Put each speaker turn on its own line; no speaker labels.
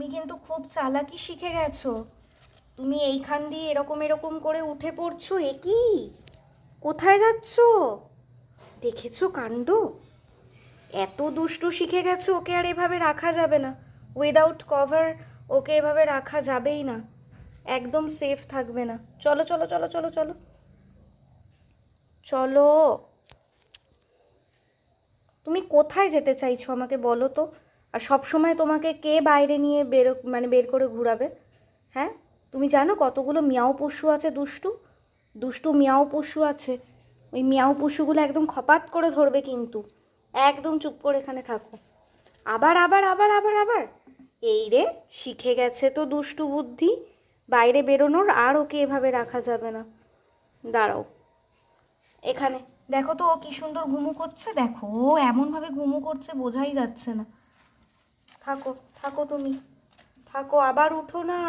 তুমি কিন্তু খুব চালাকি শিখে গেছো। তুমি এইখান দিয়ে এরকম এরকম করে উঠে পড়ছো, এ কি? কোথায় যাচ্ছ? দেখেছ কাণ্ড? এত দুষ্টু শিখে গেছে, ওকে আর এভাবে রাখা যাবে না। উইদাউট কভার ওকে এভাবে রাখা যাবেই না। একদম সেফ থাকবে না। চলো চলো চলো চলো চলো। চলো। তুমি কোথায় যেতে চাইছো আমাকে বলো তো? আর সব সময় তোমাকে কে বাইরে নিয়ে বের মানে বের করে ঘোরাবে? হ্যাঁ? তুমি জানো কতগুলো মিয়াও পশু আছে, দুষ্টু? দুষ্টু মিয়াও পশু আছে। ওই মিয়াও পশুগুলো একদম খপাত করে ধরবে কিন্তু। একদম চুপ করে এখানে থাকো। আবার আবার আবার আবার আবার। এই রে, শিখে গেছে তো দুষ্টু বুদ্ধি। বাইরে বেরোনোর আর ওকে এভাবে রাখা যাবে না। দাঁড়াও। এখানে। দেখো তো ও কি সুন্দর ঘুমু করছে। দেখো, ও এমনভাবে ঘুমু করছে, বোঝাই যাচ্ছে না। থাকো থাকো তুমি। থাকো আবার উঠো না।